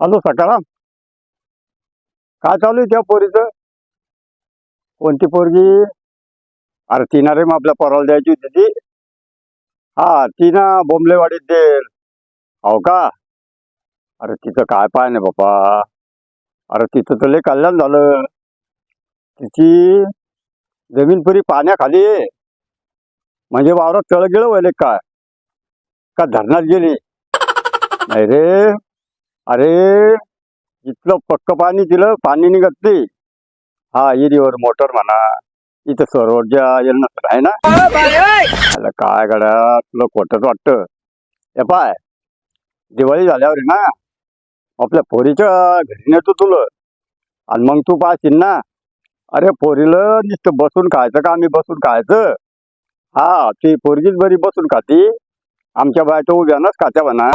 Hello Sakaram काय चालू आहे त्या पोरीचं? कोणती पोरगी? अरे तिना रे मग आपल्या परवाला द्यायची होती ती. हा ती ना बोंबलेवाडीत देईल. हो का? अरे तिचं काय पाय नाही बापा अरे तिचं तर लय कल्याण झालं. तिची जमीन पुरी पाण्याखाली म्हणजे वावरात तळ गेलं वहिले काय? का धरणात गेली? नाही रे. अरे इथलं पक्क पाणी दिलं पाणी निघत हा इरीवर मोटर म्हणा. इथं सरोजा येईल नसतं आहे ना? अरे काय गड्या तुला खोटंच वाटतं. हे पाय दिवाळी झाल्यावर ना आपल्या पोरीच्या घरी नेतो तुला. आणि मग तू पाहशील ना अरे पोरीला नुसतं बसून खायचं का आम्ही बसून खायचं? हा ती पोरगीच बरी बसून खाती. आमच्या बायच्या उभ्यानच खात्या म्हणा.